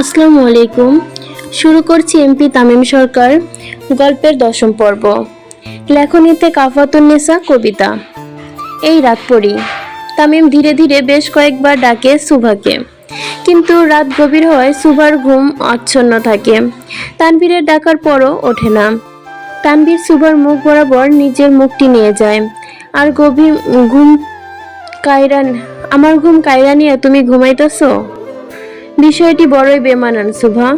আসসালামু আলাইকুম। শুরু করছি এমপি তামিম সরকার, গল্পের দশম পর্ব। লেখনীতে কাফাতুন্নেসা কবিতা। এই রাত পড়ি। তামিম ধীরে ধীরে বেশ কয়েকবার ডাকে সুভাকে। কিন্তু রাত গভীর হয় সুভার ঘুম আচ্ছন্ন থাকে। তানভীরের ডাকার পরও ওঠে না। তানভীর সুভার মুখ বরাবর নিজের মুখটি নিয়ে যায়। আর গভীর ঘুম কায়রান, আমার ঘুম কায়রা নিয়ে তুমি ঘুমাইতেছো? বিষয়টি বড়ই বেমানান, শুভা।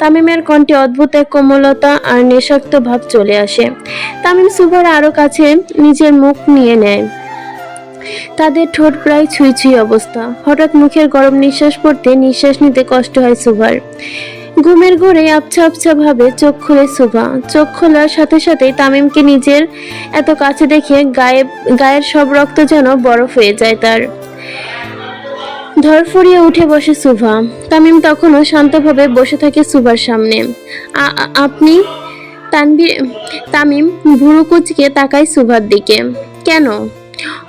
তামিমের কণ্ঠে অদ্ভুত এক কোমলতা আর নেশাক্ত ভাব চলে আসে। তামিম সুভার আরও কাছে নিজের মুখ নিয়ে নেয়। তাদের ঠোঁট প্রায় ছুঁই ছুঁই অবস্থা। হঠাৎ মুখের গরম নিঃশ্বাস পড়তে নিঃশ্বাস নিতে কষ্ট হয় সুভার ঘুমের ঘোরে আবছা আবছা ভাবে চোখ খুলে সুভা চোখ খোলার সাথে সাথেই তামিমকে নিজের এত কাছে দেখে গায়ে গায়ের সব রক্ত যেন বরফ হয়ে যায় তার। ধরফরিয়ে উঠে বসে সুভা। তামিম তখনও শান্তভাবে বসে থাকে সুভার সামনে। আপনি? তানভীর তামিম ভুরু কুচকে তাকায় সুভার দিকে। কেন?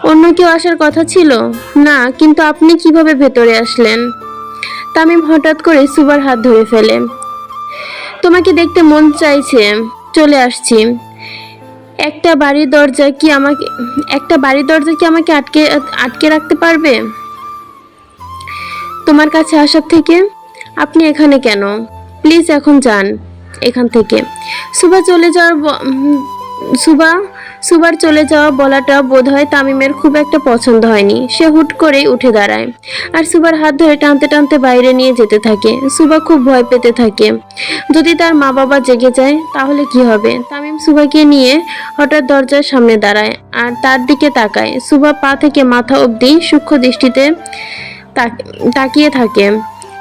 অন্য কেউ আসার কথা ছিল? না, কিন্তু আপনি কীভাবে ভেতরে আসলেন? তামিম হঠাৎ করে সুভার হাত ধরে ফেলে। তোমাকে দেখতে মন চাইছে, চলে আসছি। একটা বাড়ির দরজা কি আমাকে, একটা বাড়ির দরজা কি আমাকে আটকে আটকে রাখতে পারবে? তোমার কাছে আসার থেকে আপনি এখানে কেন? প্লিজ এখন যান এখান থেকে। সুভা চলে যাওয়ার ব- উম, সুভা সুবার চলে যাওয়া বলাটা বোধহয় তামিমের খুব একটা পছন্দ হয়নি। সে হুট করেই উঠে দাঁড়ায়। আর সুবার হাত ধরে টানতে টানতে বাইরে নিয়ে যেতে থাকে। সুবা খুব ভয় পেতে থাকে। যদি তার মা বাবা জেগে যায় তাহলে কি হবে? তামিম সুবাকে নিয়ে হঠাৎ দরজার সামনে দাঁড়ায় আর তার দিকে তাকায়। সুবা পা থেকে মাথা অবধি সূক্ষ্ম দৃষ্টিতে তাকিয়ে থাকে।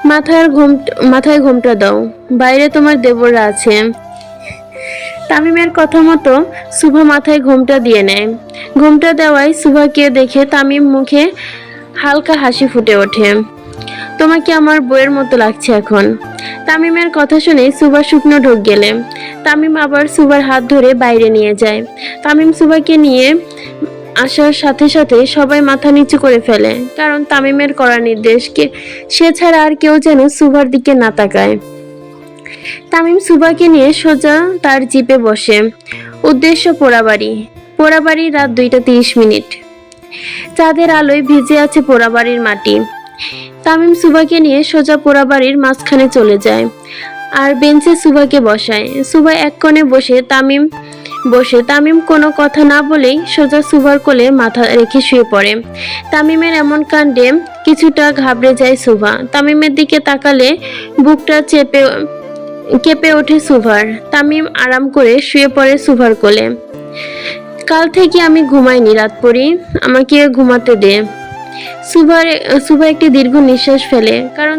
মাথার ঘুম, মাথায় ঘুমটা দাও। বাইরে তোমার দেবররা আছে। তামিমের কথা মতো সুভা মাথায় ঘুমটা দিয়ে নেয়। ঘুমটা দেওয়ায় সুভাকে দেখে তামিম মুখে হালকা হাসি ফুটে ওঠে। তোমাকে আমার বইয়ের মতো লাগছে এখন। তামিমের কথা শুনে সুভা শুকনো ঢোক গেলে। তামিম আবার সুভার হাত ধরে বাইরে নিয়ে যায়। তামিম সুভাকে নিয়ে আসার সাথে সাথে সবাই মাথা নিচু করে ফেলে, কারণ তামিমের করা নির্দেশকে সে ছাড়া আর কেউ যেন সুভার দিকে না তাকায়। তামিম সুভাকে নিয়ে সোজা তার জিপে বসে। উদ্দেশ্য পোড়াবাড়ি পোড়াবাড়ি রাত দুইটা তিরিশ মিনিট। চাঁদের আলোয় ভিজে আছে পোড়াবাড়ির মাটি। তামিম সুভাকে নিয়ে সোজা পোড়াবাড়ির মাঝখানে চলে যায়। আর বেঞ্চে সুভাকে বসায়। সুভা এক কোণে বসে তামিম বসে তামিম কোনো কথা না বলেই সোজা সুভার কোলে মাথা রেখে শুয়ে পড়ে। তামিমের এমন কাণ্ডে কিছুটা ঘাবড়ে যায় সুভা। তামিমের দিকে তাকালে বুকটা চেপে, কেঁপে ওঠে সুভার। তামিম আরাম করে শুয়ে পড়ে সুভার কোলে। কাল থেকে আমি ঘুমাইনি, রাত পড়ি, আমাকে ঘুমাতে দে। সুভার, সুভা একটি দীর্ঘ নিঃশ্বাস ফেলে, কারণ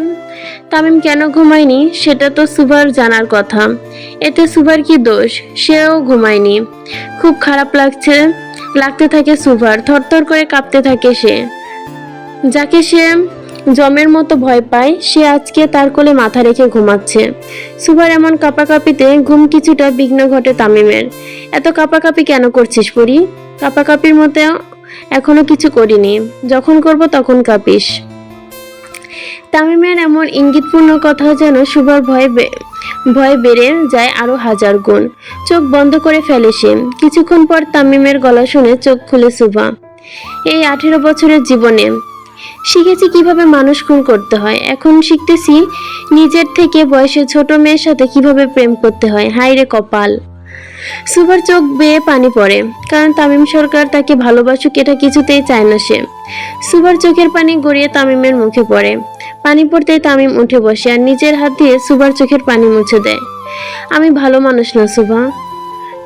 তামিম কেন ঘুমায়নি সেটা তো সুভার জানার কথা। এতে সুভার কি দোষ? সেও ঘুমায়নি। খুব খারাপ লাগছে। লাগতে থাকে সুভার, থরথর করে কাঁপতে থাকে সে। যাকে সে জমের মতো ভয় পায়, সে আজকে তার কোলে মাথা রেখে ঘুমাচ্ছে। সুভার এমন কাপাকাপিতে ঘুম কিছুটা বিঘ্ন ঘটে তামিমের। এত কাপাকাপি কেন করছিস পরি? কাপাকাপির মতো এখনও কিছু করিনি। যখন করব তখন কাঁপিস। তামিমের এমন ইঙ্গিতপূর্ণ কথা যেন সুভার ভয়ে ভয় বেড়ে যায় আরও হাজার গুণ। চোখ বন্ধ করে ফেলে সে। কিছুক্ষণ পর তামিমের গলা শুনে চোখ খুলে সুভা। এই আঠেরো বছরের জীবনে শিখেছি কীভাবে মানুষ খুন করতে হয়। এখন শিখতেছি নিজের থেকে বয়সে ছোট মেয়ের সাথে কীভাবে প্রেম করতে হয়। হাই রে কপাল। সুভার চোখ বেয়ে পানি পড়ে, কারণ তামিম সরকার তাকে ভালোবাসুক এটা কিছুতেই চায় না সে। সুভার চোখের পানি গড়িয়ে তামিমের মুখে পড়ে। পানি পড়তে তামিম উঠে বসে আর নিজের হাত দিয়ে সুভার চোখের পানি মুছে দেয়। আমি ভালো মানুষ না, সুভা।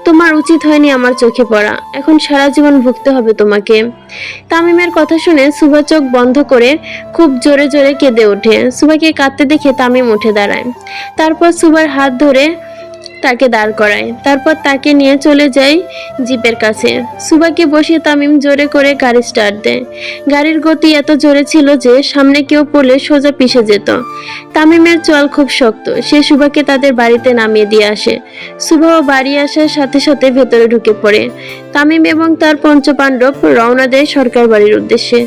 তোমার উচিত হয়নি আমার চোখে পড়া। এখন সারা জীবন ভুগতে হবে তোমাকে। তামিমের কথা শুনে সুভা চোখ বন্ধ করে খুব জোরে জোরে কেঁদে ওঠে। সুভাকে কাঁদতে দেখে তামিম উঠে দাঁড়ায়। তারপর সুভার হাত ধরে তাকে দাঁড় করায়। তারপর তাকে নিয়ে চলে যায় জিপের কাছে। সুবাকে বসিয়ে তামিম জোরে করে গাড়ি স্টার্ট দেয়। গাড়ির গতি এত জোরে ছিল যে সামনে কেউ পড়লে সোজা পিষে যেত। তামিমের চল খুব শক্ত। সে সুবাকে তাদের বাড়িতে নামিয়ে দিয়ে আসে। সুবাও বাড়ি আসার সাথে সাথে ভেতরে ঢুকে পড়ে। তামিম এবং তার পঞ্চপাণ্ডব রওনা দেয় সরকার বাড়ির উদ্দেশ্যে।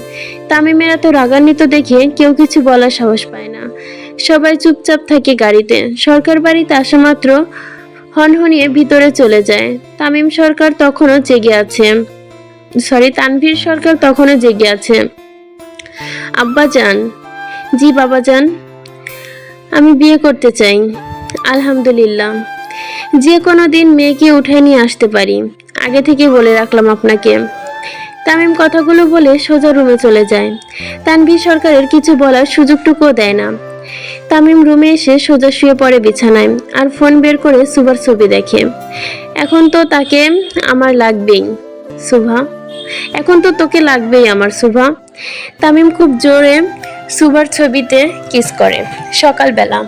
তামিমের এত রাগান্বিত দেখে কেউ কিছু বলার সাহস পায় না। সবাই চুপচাপ থাকে গাড়িতে। সরকার বাড়িতে আসা মাত্র হনহনিয়ে ভিতরে চলে যায়। তামিম সরকার তখনও জেগে আছে। সরি, তানভীর সরকার তখনও জেগে আছে। আব্বা যান জি বাবা যান আমি বিয়ে করতে চাই। আলহামদুলিল্লাহ। যে কোনো দিন মেয়েকে উঠে নিয়ে আসতে পারি। আগে থেকে বলে রাখলাম আপনাকে। তামিম কথাগুলো বলে সোজা রুমে চলে যায়। তানভীর সরকারের কিছু বলার সুযোগটুকুও দেয় না। তামিম রুমে এসে সোজা শুয়ে পড়ে বিছানায় আর ফোন বের করে সুভার ছবি দেখে। এখন তো তাকে আমার লাগবেই, সুভা। এখন তো তোকে লাগবেই আমার, সুভা। তামিম খুব জোরে সুভার ছবিতে কিস করে সকালবেলা।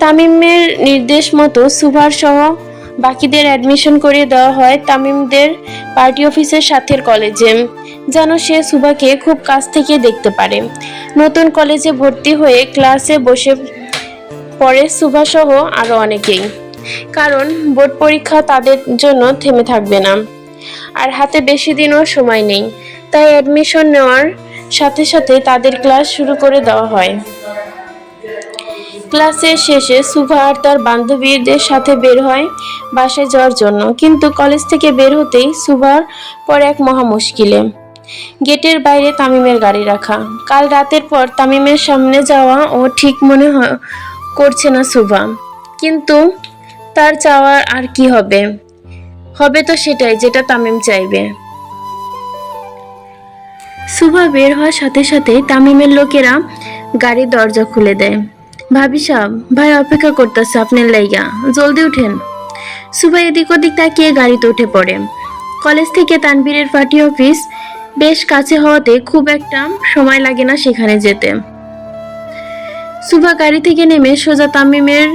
তামিমের নির্দেশ মতো সুভার সহ বাকিদের অ্যাডমিশন করিয়ে দেওয়া হয় তামিমদের পার্টি অফিসের সাথের কলেজে যেন সে সুভাকে খুব কাছ থেকে দেখতে পারে। নতুন কলেজে ভর্তি হয়ে ক্লাসে বসে পড়ে সুভা সহ আরও অনেকেই। কারণ বোর্ড পরীক্ষা তাদের জন্য থেমে থাকবে না। আর হাতে বেশি দিনও সময় নেই। তাই অ্যাডমিশন নেওয়ার সাথে সাথে তাদের ক্লাস শুরু করে দেওয়া হয়। ক্লাসের শেষে সুভা আর তার বান্ধবীদের সাথে বের হয় বাসায় যাওয়ার জন্য। কিন্তু কলেজ থেকে বের হতেই সুভার পর এক মহা মুশকিলে। গেটের বাইরে তামিমের গাড়ি রাখা। কাল রাতের পর তামিমের সামনে যাওয়া ও ঠিক মনে করছে না সুভা। কিন্তু তার চাওয়ার আর কি হবে? হবে তো সেটাই যেটা তামিম চাইবে। সুভা বের হওয়ার সাথে সাথে তামিমের লোকেরা গাড়ির দরজা খুলে দেয়। ভাবি সাহেব, ভাই অপেক্ষা করতেছে আপনার লাইগা। জলদি উঠেন। সুভা এদিক ওদিক তাকিয়ে গাড়িতে উঠে পড়ে। কলেজ থেকে তানবীরের পার্টি অফিস বেশ কাছে হওয়াতে খুব একটা সময় লাগে না সেখানে যেতে। সুভা গাড়ি থেকে নেমে সোজা তামিমের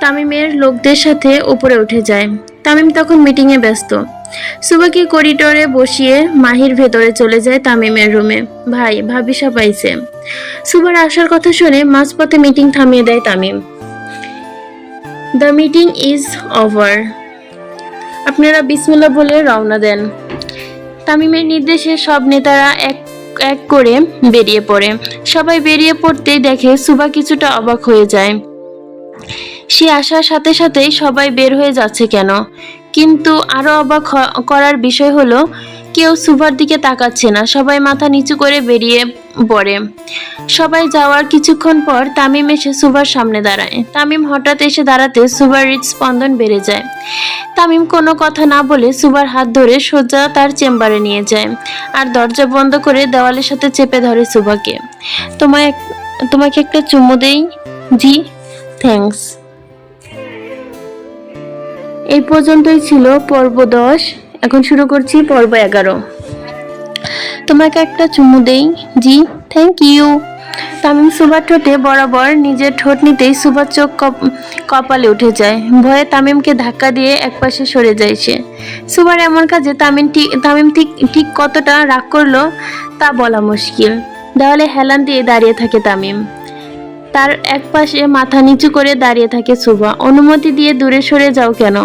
তামিমের লোকদের সাথে উপরে উঠে যায়। তামিম তখন মিটিংয়ে ব্যস্ত। সুবাকে করিডোরে বসিয়ে মাহির ভেতরে চলে যায় তামিমের রুমে ভাই ভাবিসা পাইছে। সুবার আসার কথা শুনে মাঝপথে মিটিং থামিয়ে দেয় Tamim. The meeting is over আপনারা বিসমুল্লাহ বলে রওনা দেন। তামিমের নির্দেশে সব নেতারা এক এক করে বেরিয়ে পড়ে। সবাই বেরিয়ে পড়তেই দেখে সুবা কিছুটা অবাক হয়ে যায়। সে আসার সাথে সাথেই সবাই বের হয়ে যাচ্ছে কেন? কিন্তু আরও অবাক করার বিষয় হলো, কেউ সুভার দিকে তাকাচ্ছে না, সবাই মাথা নিচু করে বেরিয়ে পড়ে। সবাই যাওয়ার কিছুক্ষণ পর তামিম এসে সুভার সামনে দাঁড়ায়। তামিম হঠাৎ এসে দাঁড়াতে সুভার হৃদস্পন্দন বেড়ে যায়। তামিম কোনো কথা না বলে সুভার হাত ধরে সোজা তার চেম্বারে নিয়ে যায় আর দরজা বন্ধ করে দেওয়ালের সাথে চেপে ধরে সুভাকে। তোমায় তোমাকে একটা চুমু দেই? জি, থ্যাঙ্কস। এই পর্যন্তই ছিল পর্ব দশ। এখন শুরু করছি পর্ব এগারো। তোমাকে একটা চুমু দেই। জি থ্যাংক ইউ তামিম সুবার ঠোঁটে বরাবর নিজের ঠোঁট নিতেই সুবার চোখ কপ- কপালে উঠে যায়। ভয়ে তামিমকে ধাক্কা দিয়ে একপাশে সরে যায় সে। সুবার এমন কাজে তামিম ঠিক তামিম ঠিক ঠিক কতটা রাগ করল তা বলা মুশকিল। দেওয়ালে হেলান দিয়ে দাঁড়িয়ে থাকে তামিম। তার এক পাশে মাথা নিচু করে দাঁড়িয়ে থাকে সুভা। অনুমতি দিয়ে দূরে সরে যাও কেন?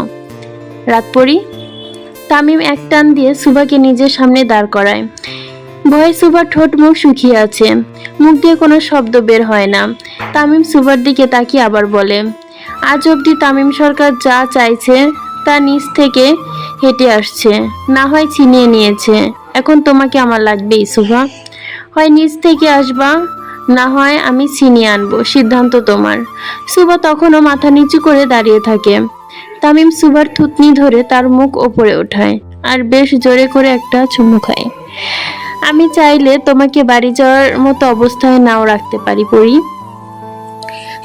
রাত পড়ি তামিম এক টান দিয়ে সুভাকে নিজের সামনে দাঁড় করায়। ভয়ে সুভার ঠোঁট মুখ শুকিয়ে আছে। মুখ দিয়ে কোনো শব্দ বের হয় না। তামিম সুভার দিকে তাকিয়ে আবার বলে, আজ অবধি তামিম সরকার যা চাইছে তা নিচ থেকে হেঁটে আসছে। না হয় ছিনিয়ে নিয়েছে। এখন তোমাকে আমার লাগবেই সুভা। হয় নিচ থেকে আসবা না হয় আমি ছিনিয়ে আনব, সিদ্ধান্ত তোমার। সুবা তখনও মাথা নিচু করে দাঁড়িয়ে থাকে। তামিম সুবার থুতনি ধরে তার মুখ ওপরে ওঠায় আর বেশ জোরে করে একটা চুমু খায়। আমি চাইলে তোমাকে বাড়ি যাওয়ার মতো অবস্থায় নাও রাখতে পারি, পরি।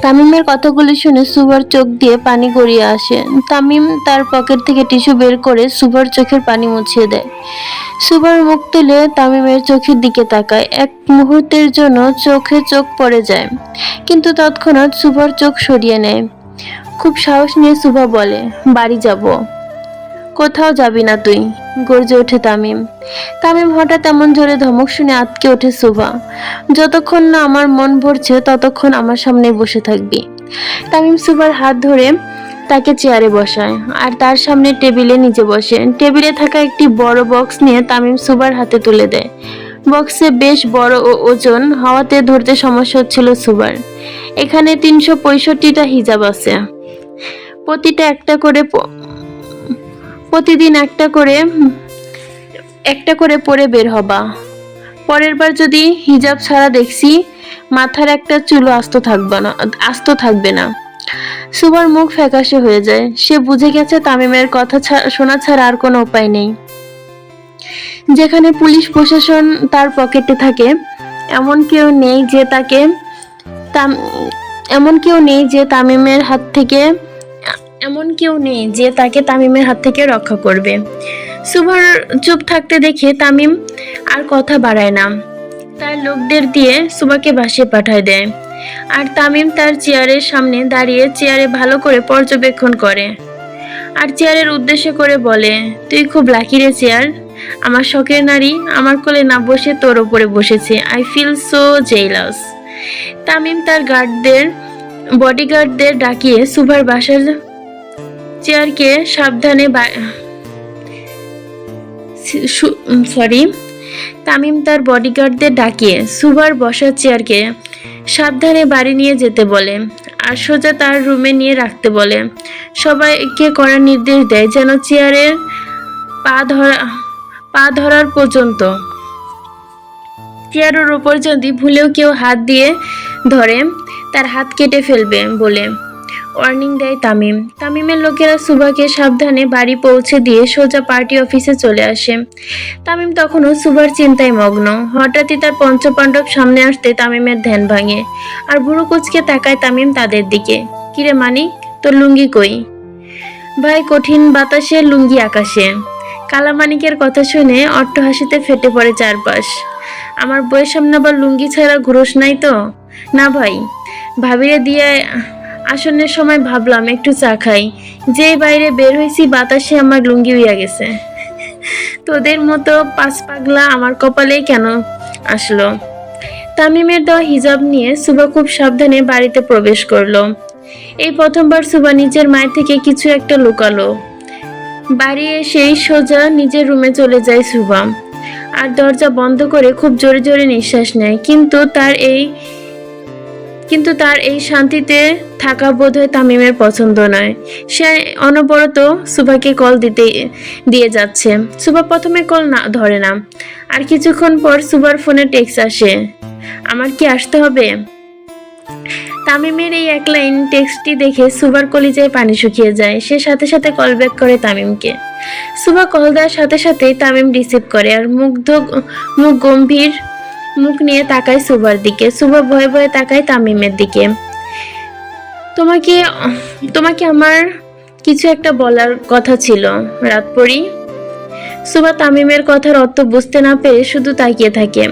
তামিমের কথাগুলি শুনে সুভার চোখ দিয়ে পানি গড়িয়ে আসে। তামিম তার পকেট থেকে টিস্যু বের করে সুভার চোখের পানি মুছিয়ে দেয়। সুভার মুখ তুলে তামিমের চোখের দিকে তাকায়। এক মুহূর্তের জন্য চোখে চোখ পড়ে যায়, কিন্তু তৎক্ষণাৎ সুভার চোখ সরিয়ে নেয়। খুব সাহস নিয়ে সুভা বলে, বাড়ি যাব। কোথাও যাবি না তুই, গর্জে ওঠে তামিম। তামিম হঠাৎ এমন জোরে ধমক শুনে আটকে ওঠে সুভা। যতক্ষণ না আমার মন ভরছে, ততক্ষণ আমার সামনে বসে থাকবি। তামিম সুভার হাত ধরে তাকে চেয়ারে বসায় আর তার সামনে টেবিলে নিচে বসে। টেবিলে থাকা একটি বড় বক্স নিয়ে তামিম সুবার হাতে তুলে দেয়। বক্সে বেশ বড় ও ওজন, হাওয়াতে ধরতে সমস্যা হচ্ছিল সুবার এখানে তিনশো পঁয়ষট্টিটা হিজাব আছে। প্রতিটা একটা করে প্রতিদিন একটা করে একটা করে পরে বের হবা। পরের বার যদি হিজাব ছাড়া দেখছি, মাথার একটা চুলো আস্ত থাকবে না, আস্ত থাকবে না। সুবার মুখ ফ্যাকাশে হয়ে যায়। সে বুঝে গেছে তামিমের কথা শোনা ছাড়া আর কোনো উপায় নেই। যেখানে পুলিশ প্রশাসন তার পকেটে থাকে, এমন কেউ নেই যে তাকে এমন কেউ নেই যে তামিমের হাত থেকে এমন কেউ নেই যে তাকে তামিমের হাত থেকে রক্ষা করবে। সুভার চুপ থাকতে দেখে তামিম আর কথা বাড়ায় না। তার লোকদের দিয়ে সুবাকে বাসে পাঠায় দেয়। আর তামিম তার চেয়ারের সামনে দাঁড়িয়ে চেয়ারে ভালো করে পর্যবেক্ষণ করে। আর চেয়ারের উদ্দেশ্য করে বলে, তুই খুব লাকি রে চেয়ার। আমার শখের নারী আমার কোলে না বসে তোর ওপরে বসেছে। I feel so jealous Tamim তার গার্ডদের বডিগার্ডদের ডাকিয়ে সুভার বাসার চেয়ারকে সাবধানে সরি তামিম তার বডিগার্ডদের ডাকিয়ে সুভার বসার চেয়ারকে সাবধানে বাড়ি নিয়ে যেতে বলে আর সোজা তার রুমে নিয়ে রাখতে বলে। সবাইকে করার নির্দেশ দেয় যেন চেয়ারের পা ধরা, পা ধরার পর্যন্ত। চেয়ারের ওপর যদি ভুলেও কেউ হাত দিয়ে ধরে, তার হাত কেটে ফেলবে বলে। ওয়ার্নিং দেয় তামিম। তামিমের লোকেরা সুভাকে সাবধানে বাড়ি পৌঁছে দিয়ে সোজা পার্টি অফিসে চলে আসে। তামিম তখনও সুভার চিন্তায় মগ্ন। হঠাৎই তার পঞ্চপাণ্ডব সামনে আসতে তামিমের ধ্যান ভাঙে। আর বুড়ো কুচকে তাকায় তামিম তাদের দিকে। কিরে মানিক, তোর লুঙ্গি কই? ভাই, কঠিন বাতাসে লুঙ্গি আকাশে। কালামানিকের কথা শুনে অট্টহাসিতে ফেটে পড়ে চারপাশ। আমার বইয়ের সামনে আবার লুঙ্গি ছাড়া ঘুরোস নাই তো? না ভাই। ভাবিরে দিয়ে আসনের সময় ভাবলাম, একটু চা খাই। যেই বাইরে বের হয়েছি বাতাসে আমার লুঙ্গি উইয়া গেছে। তোদের মতো পাঁচ পাগলা আমার কপালেই কেন আসলো? তামিমের দেওয়া হিজাব নিয়ে সুবা খুব সাবধানে বাড়িতে প্রবেশ করল। এই প্রথমবার সুবা নিজের মায়ের থেকে কিছু একটা লুকালো। বাড়ি এসেই সোজা নিজের রুমে চলে যায় সুবা। আর দরজা বন্ধ করে খুব জোরে জোরে নিঃশ্বাস নেয়। কিন্তু তার এই কিন্তু তার এই শান্তিতে থাকা বোধহয় তামিমের পছন্দ নয়। সে অনবরত সুভাকে কল দিতে, দিয়ে যাচ্ছে। সুভা প্রথমে কল না, ধরে না। আর কিছুক্ষণ পর সুভার ফোনে টেক্সট আসে। আমার কি আসতে হবে? তামিমের এই এক লাইন টেক্সটটি দেখে সুভার কলিজায় পানি শুকিয়ে যায়। সে সাথে সাথে কল ব্যাক করে তামিমকে। সুভা কল দেওয়ার সাথে সাথে তামিম রিসিভ করে আর মুগ্ধ, মুখ গম্ভীর মুখ নিয়ে তাকায় সুভার দিকে। সুভা ভয়ে ভয়ে তাকায় তামিমের দিকে। তোমাকে তোমাকে আমার কিছু একটা বলার কথা ছিল রাত পরি সুভা তামিমের কথার অর্থ বুঝতে না পেরে শুধু তাকিয়ে থাকে।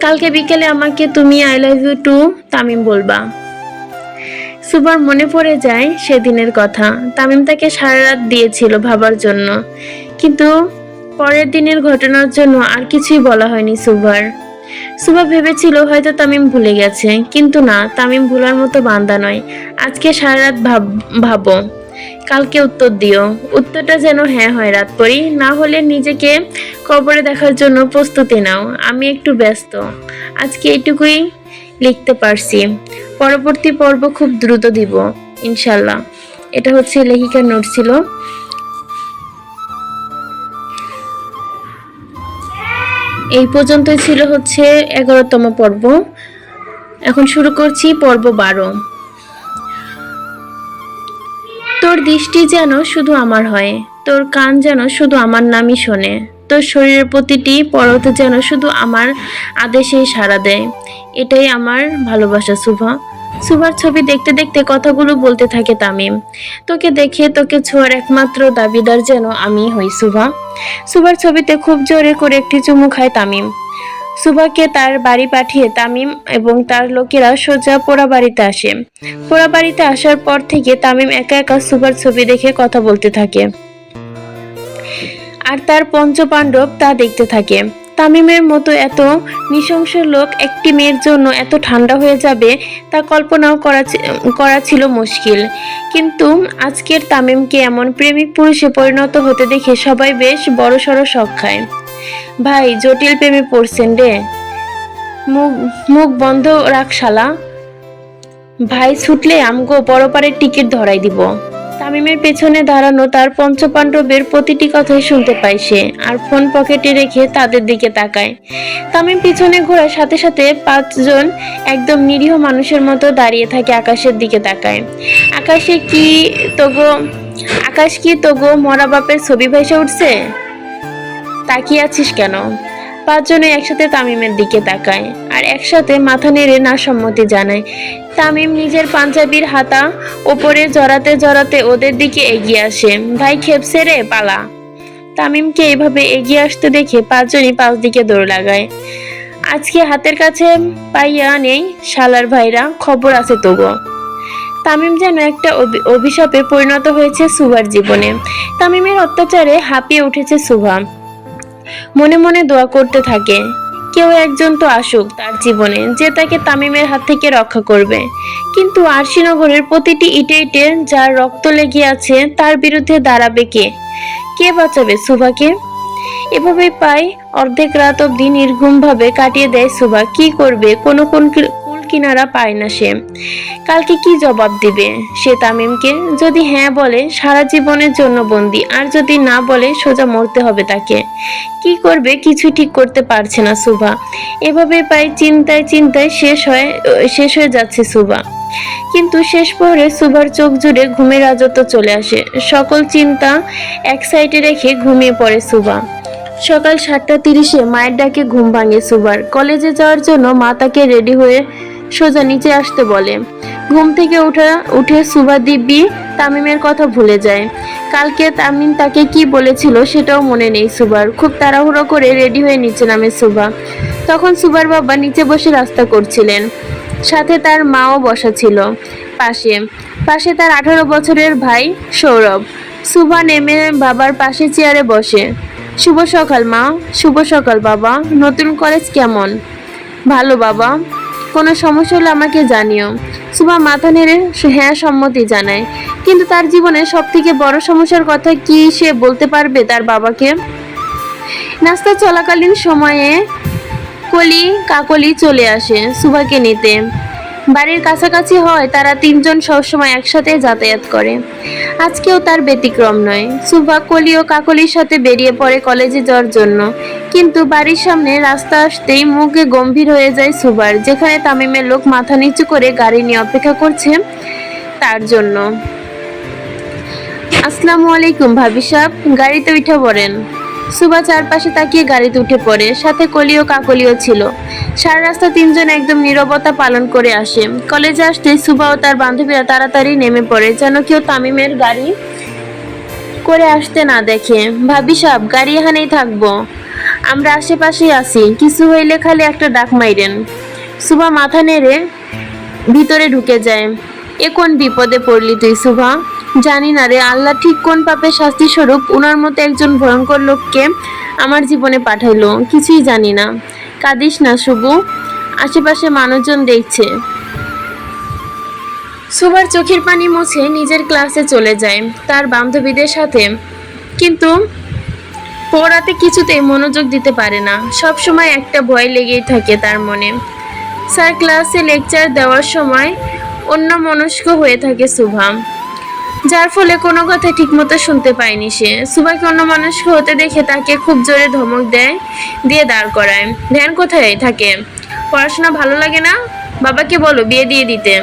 কালকে বিকেলে আমাকে তুমি I love you too Tamim বলবা। সুভার মনে পড়ে যায় সেদিনের কথা। তামিম তাকে সারা রাত দিয়েছিল ভাবার জন্য। কিন্তু পরের দিনের ঘটনার জন্য আর কিছুই বলা হয়নি সুভার। সুভা ভেবেছিল হয়তো তামিম ভুলে গেছে, কিন্তু না, তামিম ভুলার মতো বান্দা নয়। আজকে সারা রাত ভাব, ভাবো। কালকে উত্তর দিও। উত্তরটা যেন হ্যাঁ হয় রাত পরি না হলে নিজেকে কবরে দেখার জন্য প্রস্তুতি নাও। আমি একটু ব্যস্ত। আজকে এটুকুই লিখতে পারছি। পরবর্তী পর্ব খুব দ্রুত দিব, ইনশাল্লাহ। এটা হচ্ছে লেখিকার নোট ছিল। এই পর্যন্তই ছিল হচ্ছে এগারোতম পর্ব। এখন শুরু করছি পর্ব বারো। তোর দৃষ্টি যেন শুধু আমার হয়, তোর কান যেন শুধু আমার নামই শোনে, তোর শরীরের প্রতিটি পরত যেন শুধু আমার আদেশেই সাড়া দেয়, এটাই আমার ভালোবাসা, শুভা। সুভার ছবি দেখতে দেখতে কথাগুলো বলতে থাকে তামিম। তোকে দেখে তোকে ছোঁয়ার একমাত্র দাবিদার যেন আমি হই, সুভা। সুভার ছবিতে খুব জোরে করে একটি চুমু খায় তামিম। সুভাকে তার বাড়ি পাঠিয়ে তামিম এবং তার লোকেরা সোজা পোড়া বাড়িতে আসে। পোড়া বাড়িতে আসার পর থেকে তামিম একা একা সুভার ছবি দেখে কথা বলতে থাকে। আর তার পঞ্চপাণ্ডব তা দেখতে থাকে। তামিমের মতো এত নৃশংস লোক একটি মেয়ের জন্য এত ঠান্ডা হয়ে যাবে তা কল্পনাও করা করা ছিল মুশকিল। কিন্তু আজকের তামিমকে এমন প্রেমিক পুরুষে পরিণত হতে দেখে সবাই বেশ বড়সড় শখ খায়। ভাই, জটিল প্রেমে পড়ছেন রে। মুখ মুখ বন্ধ রাখ শালা ভাই, ছুটলে আমগো বড়পাড়ের টিকিট ধরাই দিব। তামিমের পেছনে দাঁড়ানো তার পঞ্চপাণ্ডবের প্রতিটি কথাই শুনতে পায় সে, আর ফোন পকেটে রেখে তাদের দিকে তাকায়। তামিম পিছনে ঘোরার সাথে সাথে পাঁচজন একদম নিরীহ মানুষের মতো দাঁড়িয়ে থাকে আকাশের দিকে তাকায়। আকাশে কি তোগো, আকাশ কি তোগো মরা বাপের ছবি ভেসে উঠছে? তাকিয়ে আছিস কেন? পাঁচজনে একসাথে তামিমের দিকে তাকায় আর একসাথে মাথা নেড়ে না সম্মতি জানায়। তামিম নিজের পাঞ্জাবির হাতা ওপরে জড়াতে জড়াতে ওদের দিকে এগিয়ে আসে। ভাই খেপসে রে, পালা। তামিমকে এভাবে এগিয়ে আসতে দেখে পাঁচজনই পাঁচ দিকে দৌড় লাগায়। আজকে হাতের কাছে পাইয়া নেই, শালার ভাইরা, খবর আছে তবু তামিম যেন একটা অভিশাপে পরিণত হয়েছে সুভার জীবনে। তামিমের অত্যাচারে হাঁপিয়ে উঠেছে সুভা। মনে মনে দোয়া করতে থাকে। কেউ একজন তো আসুক তার জীবনে, যে তাকে তামিমের হাত থেকে রক্ষা করবে। কিন্তু আরশিনগরের প্রতিটি ইটে ইটে যার রক্ত লেগে আছে, তার বিরুদ্ধে দাঁড়াবে কে? কে বাঁচাবে সুভাকে? এভাবে পাই অর্ধেক রাত অব্দি নির্ঘুমভাবে কাটিয়ে দেয় সুভা। কি করবে? কোনো কোন কিনারা পায় না সে। কালকে কি জবাব দিবে? সে তামিমকে যদি হ্যাঁ বলে, সারা জীবনের জন্য বন্দি। আর যদি না বলে, সোজা মরতে হবে তাকে। কি করবে? কিছু ঠিক করতে পারছে না সুভা। এভাবে পাই চিন্তায় চিন্তায় শেষ হয়ে শেষ হয়ে যাচ্ছে সুভা। কিন্তু শেষ পরে সুভার চোখ জুড়ে ঘুমের রাজত্ব চলে আসে। সকল চিন্তা এক সাইডে রেখে ঘুমিয়ে পড়ে সুভা। সকাল সাতটা তিরিশে মায়ের ডাকে ঘুম ভাঙে সুভার। কলেজে যাওয়ার জন্য মা তাকে রেডি হয়ে সোজা নিচে আসতে বলে। ঘুম থেকে উঠা, উঠে সুভা দিব্যি তামিমের কথা ভুলে যায়। কালকে তামিম তাকে কি বলেছিল সেটাও মনে নেই সুবার খুব তাড়াহুড়ো করে রেডি হয়ে নিচে নামে সুভা। তখন সুবার বাবা নিচে বসে রাস্তা করছিলেন। সাথে তার মাও বসা ছিল পাশে। পাশে তার আঠারো বছরের ভাই সৌরভ। সুভা নেমে বাবার পাশে চেয়ারে বসে। শুভ সকাল মা, শুভ সকাল বাবা। নতুন কলেজ কেমন? ভালো বাবা। কোনো সমস্যা হলে আমাকে জানিও। সুমা মাথা নেড়ে হ্যাঁ সম্মতি জানায়। কিন্তু তার জীবনে সব থেকে বড় সমস্যার কথা কি সে বলতে পারবে তার বাবাকে? নাস্তা চলাকালীন সময়ে কলি কাকলি চলে আসে সুভাকে নিতে। বাড়ির কাছাকাছি হয়, তারা তিনজন সবসময় একসাথে যাতায়াত করে। আজকেও তার ব্যতিক্রম নয়। সুভা কলি ও কাকলির সাথে বেরিয়ে পড়ে কলেজে যাওয়ার জন্য। কিন্তু বাড়ির সামনে রাস্তা আসতেই মুখে গম্ভীর হয়ে যায় সুভার, যেখানে তামিমের লোক মাথা নিচু করে গাড়ি নিয়ে অপেক্ষা করছে তার জন্য। আসসালামু আলাইকুম ভাবি সাহেব, গাড়িতে উঠে পড়েন। সুবা চারপাশে তাকিয়ে গাড়িতে উঠে পড়ে, সাথে কলিও কাকলিও ছিল। সারা রাস্তা তিনজন একদম নীরবতা পালন করে আসে। কলেজে আসতে সুবা ও তার বান্ধবীরা তাড়াতাড়ি নেমে পড়ে, যেন কেউ তামিমের গাড়ি করে আসতে না দেখে। ভাবি সাহেব, গাড়ি এখানেই থাকব। আমরা আশেপাশেই আছি। কিছু হইলে খালি একটা ডাক মাইরেন। সুবা মাথা নেড়ে ভিতরে ঢুকে যায়। এ কোন বিপদে পড়লি তুই সুভা জানি না রে, আল্লাহ ঠিক কোন পাপের শাস্তি স্বরূপ উনার মতো একজন ভয়ঙ্কর লোককে আমার জীবনে পাঠাইলো, কিছুই জানি না। কাঁদিস না, শুভু। আশেপাশে মানুষজন দেখছে। সুভার চোখের পানি মুছে নিজের ক্লাসে চলে যায়, তার বান্ধবীদের সাথে। কিন্তু পড়াতে কিছুতেই মনোযোগ দিতে পারে না। সব সময় একটা ভয় লেগেই থাকে তার মনে। স্যার, ক্লাসে লেকচার দেওয়ার সময় অন্য মনস্ক হয়ে থাকে সুভা। যার ফলে কোনো কথা ঠিকমতো শুনতে পায়নি সে। সুভাকে অন্য মনস্ক হতে দেখে তাকে খুব জোরে ধমক দেয়, দিয়ে দাঁড় করায়। ধ্যান কোথায় থাকে? পড়াশোনা ভালো লাগে না? বাবাকে বলো বিয়ে দিয়ে দিতে।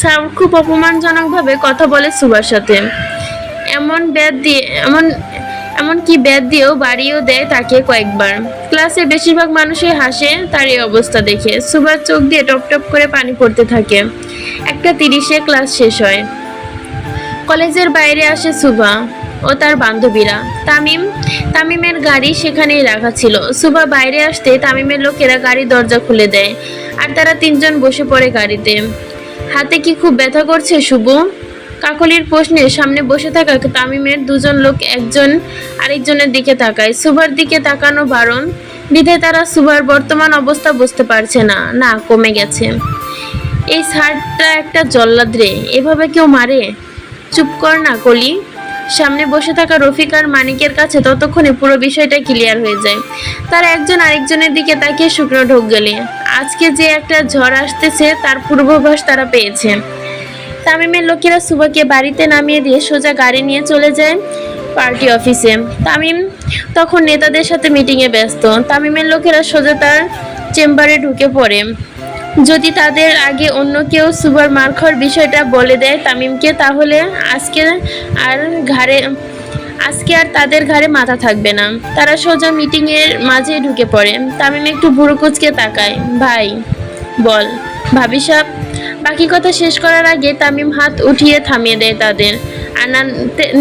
স্যার খুব অপমানজনকভাবে কথা বলে সুভার সাথে। এমন ব্যাদ দিয়ে, এমন এমনকি ব্যাদ দিয়েও বাড়িও দেয় তাকে কয়েকবার। ক্লাসে বেশিরভাগ মানুষই হাসে, তার এই অবস্থা দেখে। সুভার চোখ দিয়ে টপ টপ করে পানি পড়তে থাকে। একটা তিরিশে ক্লাস শেষ হয়। কলেজের বাইরে আসে সুভা ও তার বান্ধবীরা। তামিম, তামিমের গাড়ি সেখানেই রাখা ছিল। সুবা বাইরে আসতে তামিমের লোকেরা গাড়ি দরজা খুলে দেয় আর তারা তিনজন বসে পড়ে গাড়িতে। হাতে কি খুব ব্যথা করছে শুভ? কাকলির প্রশ্নে সামনে বসে থাকা তামিমের দুজন লোক একজন আরেকজনের দিকে তাকায়। সুভার দিকে তাকানো বারণ বিধে তারা সুভার বর্তমান অবস্থা বুঝতে পারছে না। না, কমে গেছে। এই শার্টটা একটা জল্লাদ রে, এভাবে কেউ মারে? চুপ কর না, কলি। সামনে বসে থাকা রফিক আর মানিকের কাছে ততক্ষণে পুরো বিষয়টা ক্লিয়ার হয়ে যায়। তারা একজন আরেকজনের দিকে তাকিয়ে শুকনো ঢোক গেলে। আজকে যে একটা ঝড় আসতেছে, তার পূর্বাভাস তারা পেয়েছে। তামিমের লোকেরা সুবাকে বাড়িতে নামিয়ে দিয়ে সোজা গাড়ি নিয়ে চলে যায় পার্টি অফিসে। তামিম তখন নেতাদের সাথে মিটিংয়ে ব্যস্ত। তামিমের লোকেরা সোজা তার চেম্বারে ঢুকে পড়ে। যদি তাদের আগে অন্য কেউ সুপার মার খাওয়ার বিষয়টা বলে দেয় তামিমকে, তাহলে আজকে আর ঘাড়ে, আজকে আর তাদের ঘাড়ে মাথা থাকবে না। তারা সোজা মিটিংয়ের মাঝে ঢুকে পড়ে। তামিম একটু ভুরু কুচকে তাকায়। ভাই, বল, ভাবি সাহেব, বাকি কথা শেষ করার আগে তামিম হাত উঠিয়ে থামিয়ে দেয় তাদের। আর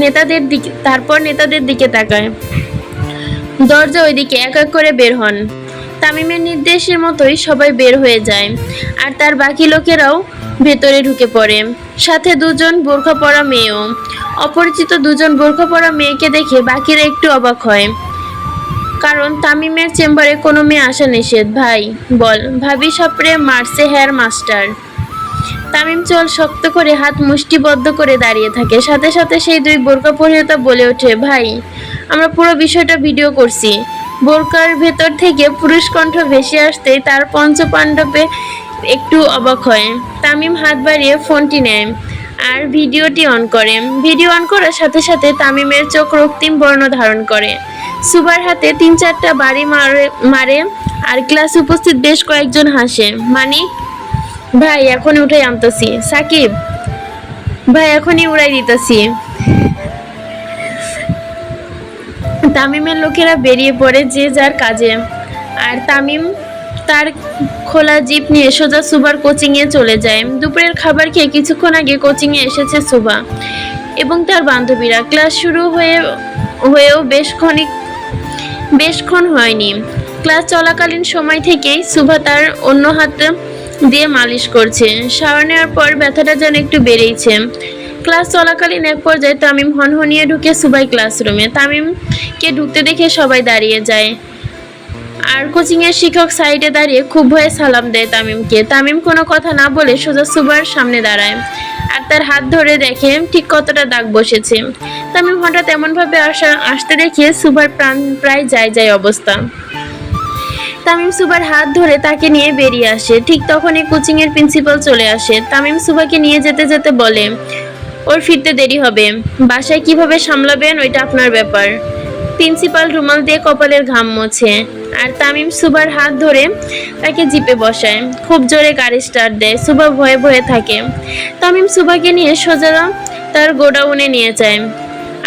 নেতাদের দিকে, তারপর নেতাদের দিকে তাকায়। দরজা ওইদিকে এক এক করে বের হন। তামিমের নির্দেশের মতোই সবাই বের হয়ে যায়, আর তার বাকি লোকেরাও ভেতরে ঢুকে পড়ে। সাথে দুজন বোরখা পরা মেয়েও। অপরিচিত দুজন বোরখা পরা মেয়েকে দেখে বাকিরা একটু অবাক হয়। কারণ তামিমের চেম্বারে কোনো মেয়ে আসা নিষেধ। ভাই, বল, ভাবি সাপড়ে মারছে হেয়ার মাস্টার। তামিম চল শক্ত করে হাত মুষ্টিবদ্ধ করে দাঁড়িয়ে থাকে। সাথে সাথে সেই দুই বোরকা পরিহিতা বলে ওঠে, ভাই, আমরা পুরো বিষয়টা ভিডিও করছি। বোরকার ভেতর থেকে পুরুষ কণ্ঠ ভেসে আসতে তার পঞ্চপাণ্ডবে একটু অবাক হয়। তামিম হাত বাড়িয়ে ফোনটি নেয় আর ভিডিওটি অন করে। ভিডিও অন করার সাথে সাথে তামিমের চোখ রক্তিম বর্ণ ধারণ করে। সুবার হাতে তিন চারটা বাড়ি মারে মারে আর ক্লাস উপস্থিত বেশ কয়েকজন হাসে। মানিক, ভাই, এখনই উঠাই আনতেছি। সাকিব, ভাই, এখনই উড়াই দিতেছি। তামিমের লোকেরা বেরিয়ে পড়ে যে যার কাজে। আর তামিম তার খোলা জিপ নিয়ে সোজা সুবার কোচিংয়ে চলে যায়। দুপুরের খাবার খেয়ে কিছুক্ষণ আগে কোচিংয়ে এসেছে সুবা এবং তার বান্ধবীরা। ক্লাস শুরু হয়ে, হয়েও বেশ ক্ষণিক বেশক্ষণ হয়নি। ক্লাস চলাকালীন সময় থেকেই সুভা তার অন্য হাত দিয়ে মালিশ করছে। শাওয়ার নেওয়ার পর ব্যথাটা যেন একটু বেড়েইছে। ক্লাস চলাকালীন এক পর্যায়ে তামিম হনহনিয়ে ঢুকে সুবাই ক্লাসরুমে তামিমকে ঢুকতে দেখে সবাই দাঁড়িয়ে যায়। আর কোচিংয়ের শিক্ষক সাইডে দাঁড়িয়ে খুব ভয়ে সালাম দেয় তামিমকে। তামিম কোনো কথা না বলে সোজা সুবার সামনে দাঁড়ায় আর তার হাত ধরে দেখে ঠিক কতটা দাগ বসেছে। তামিম হঠাৎ এমনভাবে আসা, আসতে দেখে সুবার প্রাণ প্রায় যায় যায় অবস্থা। তামিম সুবার হাত ধরে তাকে নিয়ে বেরিয়ে আসে। ঠিক তখনই কোচিংয়ের প্রিন্সিপাল চলে আসে। তামিম সুবাকে নিয়ে যেতে যেতে বলে ওর ফিরতে দেরি হবে। বাসায় কীভাবে সামলাবেন ওইটা আপনার ব্যাপার। প্রিন্সিপাল রুমাল দিয়ে কপালের ঘাম মোছে আর তামিম সুবার হাত ধরে তাকে জিপে বসায়। খুব জোরে গাড়ি স্টার্ট দেয়, সুবা ভয়ে ভয়ে থাকে। তামিম সুবাকে নিয়ে সোজা তার গোডাউনে নিয়ে যায়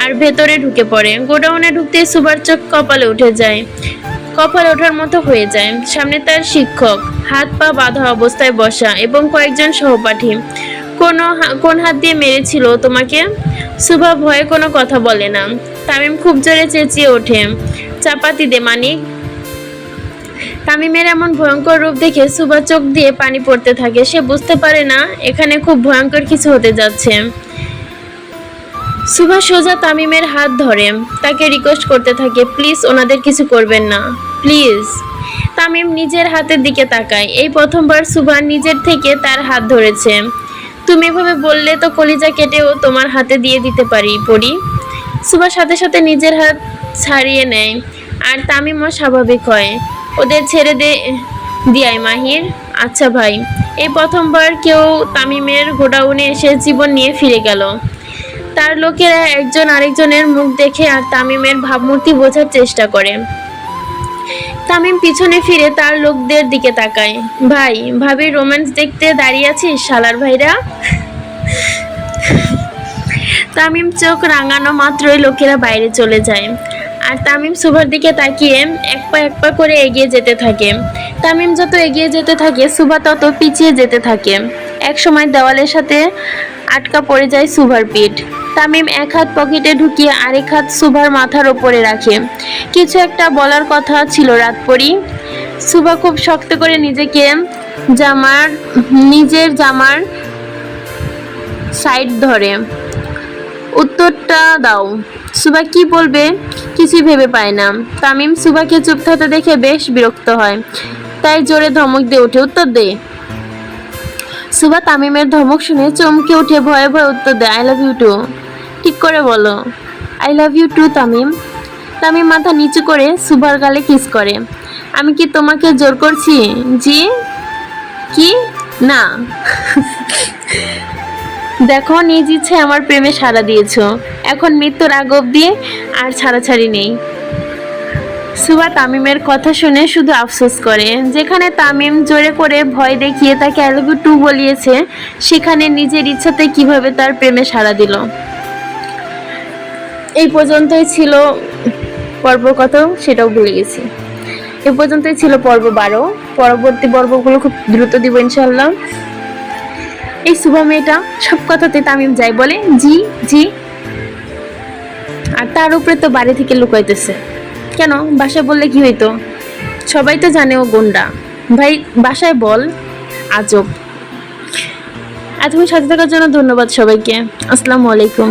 আর ভেতরে ঢুকে পড়ে। গোডাউনে ঢুকতে সুবার চোখ কপালে উঠে যায়। কপাল ওঠার মতো হয়ে যায়। সামনে তার শিক্ষক, হাত পা বাঁধা অবস্থায় বসা এবং কয়েকজন সহপাঠী। কোন কোন হাত দিয়ে মেরেছিল তোমাকে? সুভা ভয়ে কোনো কথা বলে না। তামিম খুব জোরে চেঁচিয়ে ওঠে। চাপাতি দে, মানিক। তামিমের এমন ভয়ঙ্কর রূপ দেখে সুবা চোখ দিয়ে পানি পড়তে থাকে। সে বুঝতে পারে না, এখানে খুব ভয়ঙ্কর কিছু হতে যাচ্ছে। সুভা সোজা তামিমের হাত ধরে। তাকে রিকোয়েস্ট করতে থাকে প্লিজ ওনাদের কিছু করবেন না। প্লিজ তামিম নিজের হাতের দিকে তাকায়। এই প্রথমবার সুভা নিজের থেকে তার হাত ধরেছে। তুমি এভাবে বললে তো কলিজা কেটেও তোমার হাতে দিয়ে দিতে পারি পড়ি সুভা সাথে সাথে নিজের হাত ছাড়িয়ে নেয়। আর তামিমও স্বাভাবিক হয়। ওদের ছেড়ে দে দিয়াই মাহির। আচ্ছা ভাই, এই প্রথমবার কেউ তামিমের গোডাউনে এসে জীবন নিয়ে ফিরে গেল। তার লোকেরা একজন আরেকজনের মুখ দেখে আর তামিমের ভাবমূর্তি বোঝার চেষ্টা করে। তামিম পিছনে ফিরে তার লোকদের দিকে তাকায়। ভাই ভাবি রোম্যান্স দেখতে দাঁড়িয়ে আছিস, শালার ভাইরা? তামিম চোখ রাঙানো মাত্রই লোকেরা বাইরে চলে যায়। আর তামিম সুভার দিকে তাকিয়ে এক পা এক পা করে এগিয়ে যেতে থাকে। তামিম যত এগিয়ে যেতে থাকে সুভা তত পিছিয়ে যেতে থাকে। এক সময় দেওয়ালের সাথে আটকা পড়ে যায় সুভার পিঠ। তামিম এক হাত পকেটে ঢুকিয়ে আরেক হাত সুভার মাথার ওপরে রাখে। কিছু একটা বলার কথা ছিল রাত পরি সুভা খুব শক্ত করে নিজেকে জামার, নিজের জামার সাইড ধরে। উত্তরটা দাও। সুবা কি বলবে? কিছুই ভেবে পায় না। তামিম সুবাকে চুপ থাকতে দেখে বেশ বিরক্ত হয়। তাই জোরে ধমক দিয়ে উঠে, উত্তর দে। সুবা তামিমের ধমক শুনে চমকে উঠে ভয়ে ভয়ে উত্তর দেয় আই লাভ ইউ টু ঠিক করে বলো I love you too Tamim. Tamim মাথা নিচু করে সুবার গালে কিস করে, আমি কি তোমাকে জোর করছি? জি? কি? না। দেখো, নিজ ইচ্ছে আমার প্রেমে সাড়া দিয়েছ। এখন মৃত্যুর আগ অব্দি আর ছাড়াছাড়ি নেই। সুবা তামিমের কথা শুনে শুধু আফসোস করে, যেখানে তামিম জোরে করে ভয় দেখিয়ে তাকে অ্যালবু টু বলিয়েছে, সেখানে নিজের ইচ্ছাতে কীভাবে তার প্রেমে সাড়া দিল। এই পর্যন্তই ছিল পর্ব কত, সেটাও ভুলে গেছি এ পর্যন্তই ছিল পর্ব বারো। পরবর্তী পর্বগুলো খুব দ্রুত দিব ইনশাল্লাহ এই সুভা মেয়েটা সব কথাতে তামিম যাই বলে, জি জি। আর তার উপরে তো বাড়ি থেকে লুকাইতেছে। কেন? বাসায় বললে কি হইতো? সবাই তো জানে ও গুন্ডা। ভাই, বাসায় বল। আজব। এতক্ষণ সাথে থাকার জন্য ধন্যবাদ সবাইকে। আসসালামু আলাইকুম।